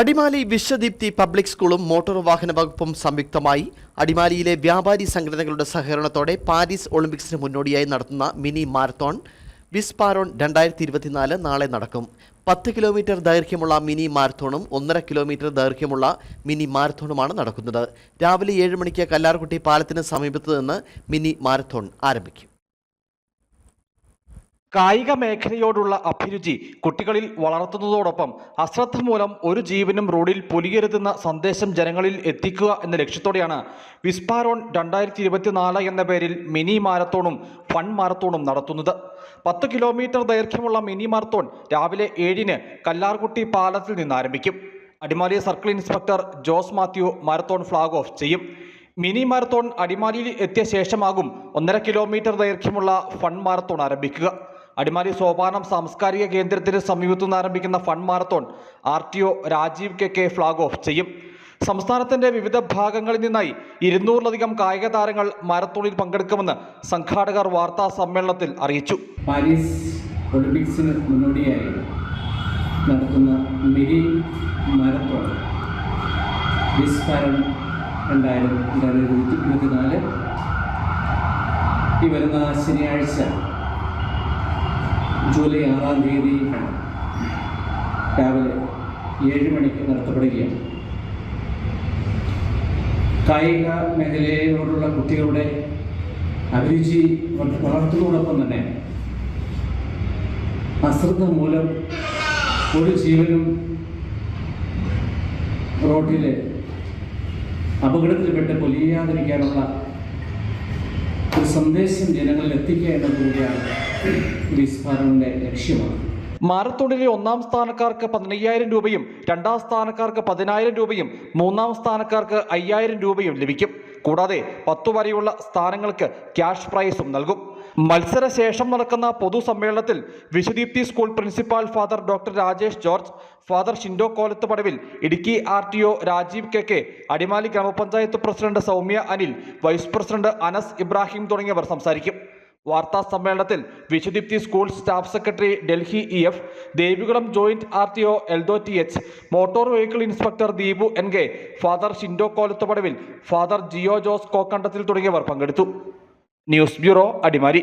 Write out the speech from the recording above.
Adimali Vishwadeepthi public സ്കൂളും motor വാഹന വകുപ്പും സംയുക്തമായി അടിമാലിയിലെ വ്യാപാരി സംഘടനകളുടെ സഹകരണത്തോടെ പാരീസ് ഒളിമ്പിക്സിന് മുന്നോടിയായി നടത്തുന്ന മിനി മാരത്തോൺ വിസ്പാരോൺ രണ്ടായിരത്തി ഇരുപത്തിനാല് നാളെ നടക്കും. പത്ത് കിലോമീറ്റർ ദൈർഘ്യമുള്ള മിനി മാരത്തോണും ഒന്നര കിലോമീറ്റർ ദൈർഘ്യമുള്ള മിനി മാരത്തോണുമാണ് നടക്കുന്നത്. രാവിലെ ഏഴ് മണിക്ക് കല്ലാർകുട്ടി പാലത്തിന് സമീപത്ത് നിന്ന് മിനി മാരത്തോൺ ആരംഭിക്കും. കായിക മേഖലയോടുള്ള അഭിരുചി കുട്ടികളിൽ വളർത്തുന്നതോടൊപ്പം അശ്രദ്ധ മൂലം ഒരു ജീവനും റോഡിൽ പൊലിയരുതെന്ന സന്ദേശം ജനങ്ങളിൽ എത്തിക്കുക എന്ന ലക്ഷ്യത്തോടെയാണ് വിസ്പാരോൺ രണ്ടായിരത്തി ഇരുപത്തിനാല് എന്ന പേരിൽ മിനി മാരത്തോണും ഫൺ മാരത്തോണും നടത്തുന്നത്. പത്ത് കിലോമീറ്റർ ദൈർഘ്യമുള്ള മിനി മാരത്തോൺ രാവിലെ ഏഴിന് കല്ലാർകുട്ടി പാലത്തിൽ നിന്ന് ആരംഭിക്കും. Adimali circle inspector Jose Mathew marathon flag off ചെയ്യും. മിനി മാരത്തോൺ അടിമാലിയിൽ എത്തിയ ശേഷമാകും ഒന്നര കിലോമീറ്റർ ദൈർഘ്യമുള്ള ഫൺ മാരത്തോൺ ആരംഭിക്കുക. അടിമാലി സോപാനം സാംസ്കാരിക കേന്ദ്രത്തിന് സമീപത്തു നിന്ന് ആരംഭിക്കുന്ന fun marathon R T O Rajeev K K flag off ചെയ്യും. സംസ്ഥാനത്തിന്റെ വിവിധ ഭാഗങ്ങളിൽ നിന്നായി ഇരുന്നൂറിലധികം കായിക താരങ്ങൾ മാരത്തോണിൽ പങ്കെടുക്കുമെന്ന് സംഘാടകർ വാർത്താ സമ്മേളനത്തിൽ അറിയിച്ചു. പാരീസ് ഒളിമ്പിക്സിന് മുന്നോടിയായി നടത്തുന്ന മിനി മാരത്തോൺ വിസ്മരണം രണ്ടായിരം രണ്ടായിരത്തി ഇരുപത്തിനാല് ഈ വരുന്ന ശനിയാഴ്ച ജൂലൈ ആറാം തീയതി രാവിലെ ഏഴ് മണിക്ക് നടത്തപ്പെടുകയാണ്. കായിക മേഖലയോടുള്ള കുട്ടികളുടെ അഭിരുചി വളർത്തുന്നതോടൊപ്പം തന്നെ അശ്രദ്ധ മൂലം ഒരു ജീവനും റോഡിൽ അപകടത്തിൽപ്പെട്ട് പൊലിയാതിരിക്കാനുള്ള ഒരു സന്ദേശം ജനങ്ങളിൽ എത്തിക്കുക എന്നത് വിസ്ഫാരണിന്റെ ലക്ഷ്യമാണ്. മാരത്തോണിലെ ഒന്നാം സ്ഥാനക്കാർക്ക് പതിനയ്യായിരം രൂപയും രണ്ടാം സ്ഥാനക്കാർക്ക് പതിനായിരം രൂപയും മൂന്നാം സ്ഥാനക്കാർക്ക് അയ്യായിരം രൂപയും ലഭിക്കും. കൂടാതെ പത്തു വരെയുള്ള സ്ഥാനങ്ങൾക്ക് ക്യാഷ് പ്രൈസും നൽകും. മത്സരശേഷം നടക്കുന്ന പൊതുസമ്മേളനത്തിൽ Vishudeepthi school principal father doctor Rajesh George father Shindo Kolathupadavil Idukki R T O Rajeev K K Adimali ഗ്രാമപഞ്ചായത്ത് president Soumya Anil vice president Anas Ibrahim തുടങ്ങിയവർ സംസാരിക്കും. വാർത്താ സമ്മേളനത്തിൽ Vishudeepthi school staff secretary Delhi E F Devikulam joint R T O Eldho T H motor vehicle inspector Deepu N K father Shindo Kolathupadavil father Jio Jose Kokkandathil തുടങ്ങിയവർ പങ്കെടുത്തു. News bureau Adimali.